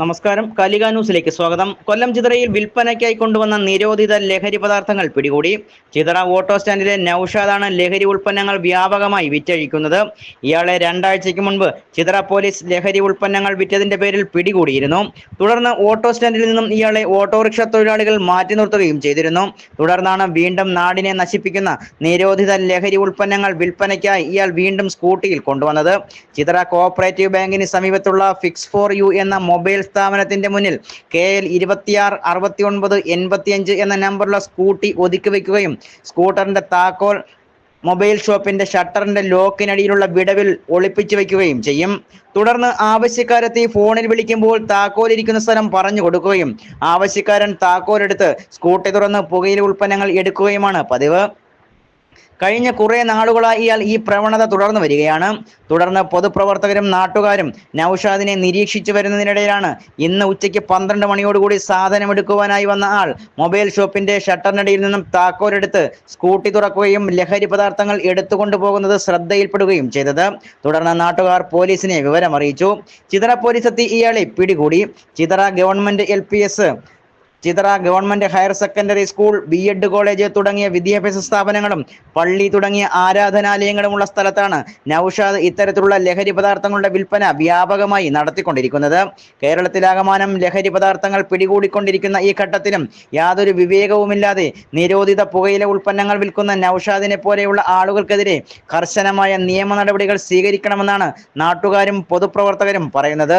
നമസ്കാരം. കാലിക ന്യൂസിലേക്ക് സ്വാഗതം. കൊല്ലം ചിതറയിൽ വിൽപ്പനയ്ക്കായി കൊണ്ടുവന്ന നിരോധിത ലഹരി പദാർത്ഥങ്ങൾ പിടികൂടി. ചിതറ ഓട്ടോ സ്റ്റാൻഡിലെ നൌഷാദാണ് ലഹരി ഉൽപ്പന്നങ്ങൾ വ്യാപകമായി വിറ്റഴിക്കുന്നത്. ഇയാളെ രണ്ടാഴ്ചയ്ക്ക് മുൻപ് ചിതറ പോലീസ് ലഹരി ഉൽപ്പന്നങ്ങൾ വിറ്റതിന്റെ പേരിൽ പിടികൂടിയിരുന്നു. തുടർന്ന് ഓട്ടോ സ്റ്റാൻഡിൽ നിന്നും ഇയാളെ ഓട്ടോറിക്ഷ തൊഴിലാളികൾ മാറ്റി നിർത്തുകയും ചെയ്തിരുന്നു. തുടർന്നാണ് വീണ്ടും നാടിനെ നശിപ്പിക്കുന്ന നിരോധിത ലഹരി ഉൽപ്പന്നങ്ങൾ വിൽപ്പനയ്ക്കായി ഇയാൾ വീണ്ടും സ്കൂട്ടിയിൽ കൊണ്ടുവന്നത്. ചിതറ കോഓപ്പറേറ്റീവ് ബാങ്കിന് സമീപത്തുള്ള ഫിക്സ് ഫോർ യു എന്ന മൊബൈൽ സ്ഥാപനത്തിന്റെ മുന്നിൽ കെ എൽ ഇരുപത്തിയാറ് അറുപത്തി ഒൻപത് എൺപത്തിയഞ്ച് എന്ന നമ്പറുള്ള സ്കൂട്ടി ഒതുക്കി വയ്ക്കുകയും സ്കൂട്ടറിന്റെ താക്കോൽ മൊബൈൽ ഷോപ്പിന്റെ ഷട്ടറിന്റെ ലോക്കിനടിയിലുള്ള വിടവിൽ ഒളിപ്പിച്ചു വെക്കുകയും ചെയ്യും. തുടർന്ന് ആവശ്യക്കാരെത്തി ഫോണിൽ വിളിക്കുമ്പോൾ താക്കോലിരിക്കുന്ന സ്ഥലം പറഞ്ഞു കൊടുക്കുകയും ആവശ്യക്കാരൻ താക്കോലെടുത്ത് സ്കൂട്ടി തുറന്ന് പുകയില ഉൽപ്പന്നങ്ങൾ എടുക്കുകയുമാണ് പതിവ്. കഴിഞ്ഞ കുറേ നാളുകളായി ഇയാൾ ഈ പ്രവണത തുടർന്നു വരികയാണ്. തുടർന്ന് പൊതുപ്രവർത്തകരും നാട്ടുകാരും നൌഷാദിനെ നിരീക്ഷിച്ചു വരുന്നതിനിടയിലാണ് ഇന്ന് ഉച്ചയ്ക്ക് പന്ത്രണ്ട് മണിയോടുകൂടി സാധനം എടുക്കുവാനായി വന്ന ആൾ മൊബൈൽ ഷോപ്പിന്റെ ഷട്ടറിനടിയിൽ നിന്നും താക്കോലെടുത്ത് സ്കൂട്ടി തുറക്കുകയും ലഹരി പദാർത്ഥങ്ങൾ എടുത്തുകൊണ്ടു പോകുന്നത് ശ്രദ്ധയിൽപ്പെടുകയും ചെയ്തത്. തുടർന്ന് നാട്ടുകാർ പോലീസിനെ വിവരമറിയിച്ചു. ചിതറ പോലീസ് എത്തി ഇയാളെ പിടികൂടി. Chithara government L Chithara government higher secondary school B Ed college തുടങ്ങിയ വിദ്യാഭ്യാസ സ്ഥാപനങ്ങളും പള്ളി തുടങ്ങിയ ആരാധനാലയങ്ങളുമുള്ള സ്ഥലത്താണ് നൌഷാദ് ഇത്തരത്തിലുള്ള ലഹരി പദാർത്ഥങ്ങളുടെ വിൽപ്പന വ്യാപകമായി നടത്തിക്കൊണ്ടിരിക്കുന്നത്. കേരളത്തിലാകമാനം ലഹരി പദാർത്ഥങ്ങൾ പിടികൂടിക്കൊണ്ടിരിക്കുന്ന ഈ ഘട്ടത്തിലും യാതൊരു വിവേകവുമില്ലാതെ നിരോധിത പുകയില ഉൽപ്പന്നങ്ങൾ വിൽക്കുന്ന നൌഷാദിനെ പോലെയുള്ള ആളുകൾക്കെതിരെ കർശനമായ നിയമ നടപടികൾ സ്വീകരിക്കണമെന്നാണ് നാട്ടുകാരും പൊതുപ്രവർത്തകരും പറയുന്നത്.